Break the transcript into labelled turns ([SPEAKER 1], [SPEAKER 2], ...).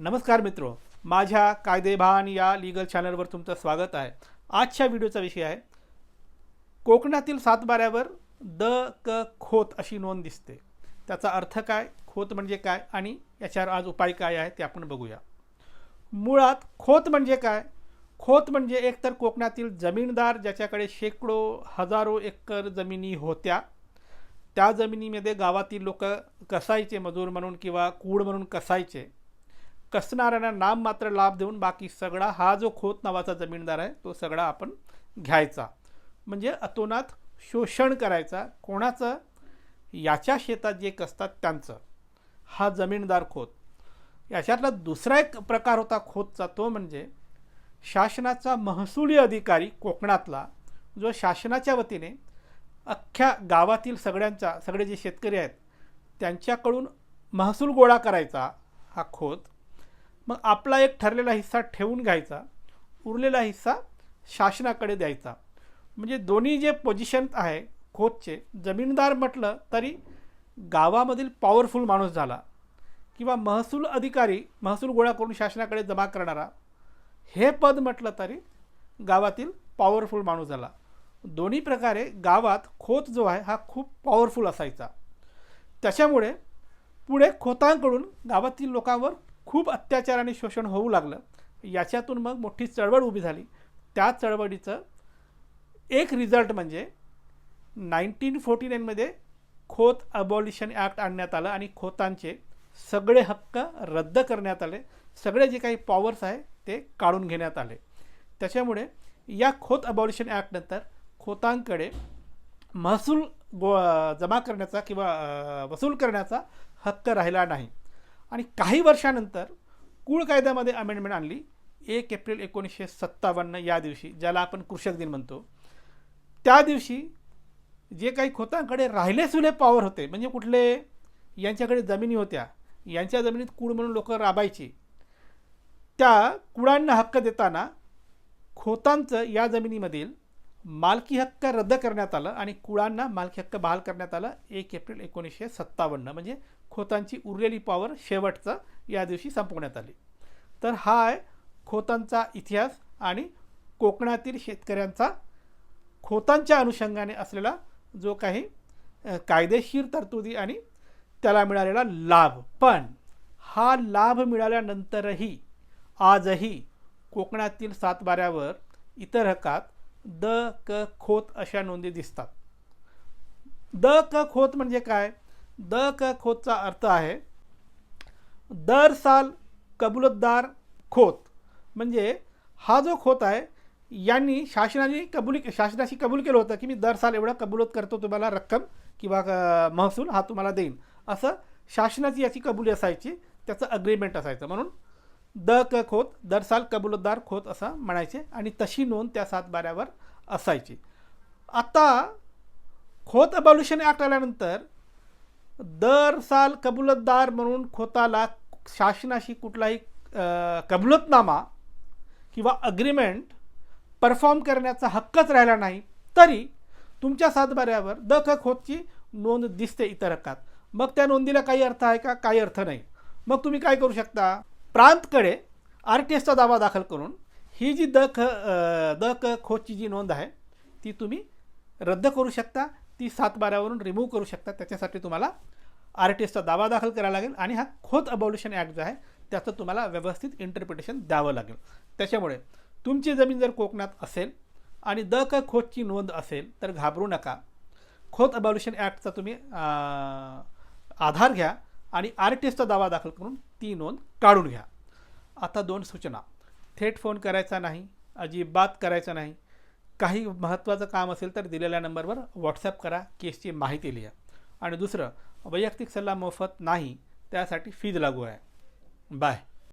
[SPEAKER 1] नमस्कार मित्रो माझ्या कायदेभान या लीगल चॅनलवर तुमचं स्वागत आहे. आजच्या व्हिडिओचा विषय आहे कोकणातील सातबाऱ्यावर द क खोत अशी नोंद दिसते. त्याचा अर्थ काय खोत म्हणजे काय आणि याच्यावर आज उपाय काय आहे ते आपण बघूया. मुळात खोत म्हणजे काय? खोत म्हणजे एकतर कोकणातील जमीनदार ज्याच्याकडे शेकडो हजारो एकर जमिनी होत्या त्या जमिनीमध्ये गावातील लोक कसायचे मजूर म्हणून किंवा कूड म्हणून कसायचे कसणाऱ्यांना नाम मात्र लाभ देऊन बाकी सगळा हा जो खोत नावाचा जमीनदार आहे तो सगळा आपण घ्यायचा. म्हणजे अतोनात शोषण करायचा कोणाचं? याच्या शेतात जे कसतात त्यांचं. हा जमीनदार खोत. याच्यातला दुसरा एक प्रकार होता खोतचा तो म्हणजे शासनाचा महसुली अधिकारी कोकणातला जो शासनाच्या वतीने अख्ख्या गावातील सगळ्यांचा सगळे जे शेतकरी आहेत त्यांच्याकडून महसूल गोळा करायचा हा खोत. मग आपला एक ठरलेला हिस्सा ठेवून घ्यायचा उरलेला हिस्सा शासनाकडे द्यायचा. म्हणजे दोन्ही जे पोझिशन आहे खोतचे जमीनदार म्हटलं तरी गावामधील पॉवरफुल माणूस झाला किंवा महसूल अधिकारी महसूल गोळा करून शासनाकडे जमा करणारा हे पद म्हटलं तरी गावातील पॉवरफुल माणूस झाला. दोन्ही प्रकारे गावात खोत जो आहे हा खूप पॉवरफुल असायचा. त्याच्यामुळे पुढे खोतांकडून गावातील लोकांवर खूप अत्याचार आणि शोषण होऊ लागलं. याच्यातून मग मोठी चळवळ उभी झाली. त्या चळवळीचं एक रिझल्ट म्हणजे नाईन्टीन फोर्टी नाईनमध्ये खोत अबॉलिशन ॲक्ट आणण्यात आलं आणि खोतांचे सगळे हक्क रद्द करण्यात आले. सगळे जे काही पॉवर्स आहे ते काढून घेण्यात आले. त्याच्यामुळे या खोत अबॉलिशन ॲक्टनंतर खोतांकडे महसूल गो जमा करण्याचा किंवा वसूल करण्याचा हक्क राहिला नाही. आणि काही वर्षानंतर कुळ कायद्यामध्ये अमेंडमेंट आणली. एक एप्रिल एकोणीसशे सत्तावन्न या दिवशी ज्याला आपण कृषक दिन म्हणतो. त्या दिवशी जे काही खोतांकडे राहिले सुले पॉवर होते म्हणजे कुठले यांच्याकडे जमिनी होत्या यांच्या जमिनीत कुळ म्हणून लोक राबायची त्या कुळांना हक्क देताना खोतांचं या जमिनीमधील मालकी हक्क रद्द करण्यात आलं आणि कुळांना मालकी हक्क बहाल करण्यात आलं एक एप्रिल एकोणीसशे सत्तावन्न. म्हणजे खोतांची उरलेली पॉवर शेवटचं या दिवशी संपवण्यात आली. तर हा आहे खोतांचा इतिहास आणि कोकणातील शेतकऱ्यांचा खोतांच्या अनुषंगाने असलेला जो काही कायदेशीर तरतुदी आणि त्याला मिळालेला लाभ. पण हा लाभ मिळाल्यानंतरही आजही कोकणातील सातबाऱ्यावर इतर हक्कात द क खोत अशा नोंदी दिसतात. द क खोत म्हणजे काय? द क खोतचा अर्थ आहे दर साल कबुलतदार खोत. म्हणजे हा जो खोत आहे यांनी शासनाने कबुली शासनाशी कबूल केलं होतं की मी दर साल एवढा कबुलत करतो तुम्हाला रक्कम किंवा महसूल हा तुम्हाला देईन. असं शासनाची याची कबुली असायची त्याचं अग्रीमेंट असायचं. म्हणून द क खोत दर साल खोत असं म्हणायचे आणि तशी नोंद त्या सातबाऱ्यावर असायची. आता खोत अबॉल्युशन ॲक्ट आल्यानंतर दर साल कबुलतदार म्हणून खोताला शासनाशी कुठलाही कबुलतनामा किंवा अग्रीमेंट परफॉर्म करण्याचा हक्कच राहिला नाही तरी तुमच्या सातबाऱ्यावर द ख खोतची नोंद दिसते इतर हक्कात मग त्या नोंदीला काही अर्थ आहे का? काही अर्थ नाही. मग तुम्ही काय करू शकता? प्रांतकडे आर टी एसचा दावा दाखल करून ही जी द ख द क खोची जी नोंद आहे ती तुम्ही रद्द करू शकता. ती सात बारावरून रिमूव्ह करू शकता. त्याच्यासाठी तुम्हाला आर टी एसचा दावा दाखल करावा लागेल आणि हा खोत अबॉल्युशन ॲक्ट जो आहे त्याचं तुम्हाला व्यवस्थित इंटरप्रिटेशन द्यावं लागेल. त्याच्यामुळे तुमची जमीन जर कोकणात असेल आणि द क खोतची नोंद असेल तर घाबरू नका. खोत अबॉल्युशन ॲक्टचा तुम्ही आधार घ्या. आणि आर टी एसचा दावा दाखल करून ती नोंद काढून घ्या. आता दोन सूचना. थेट फोन करायचा नाही अजिबात करायचा नाही. काही महत्त्वाचं काम असेल तर दिलेल्या नंबरवर व्हॉट्सॲप करा केसची माहिती लिहा. आणि दुसरं वैयक्तिक सल्ला मोफत नाही त्यासाठी फीज लागू आहे. बाय.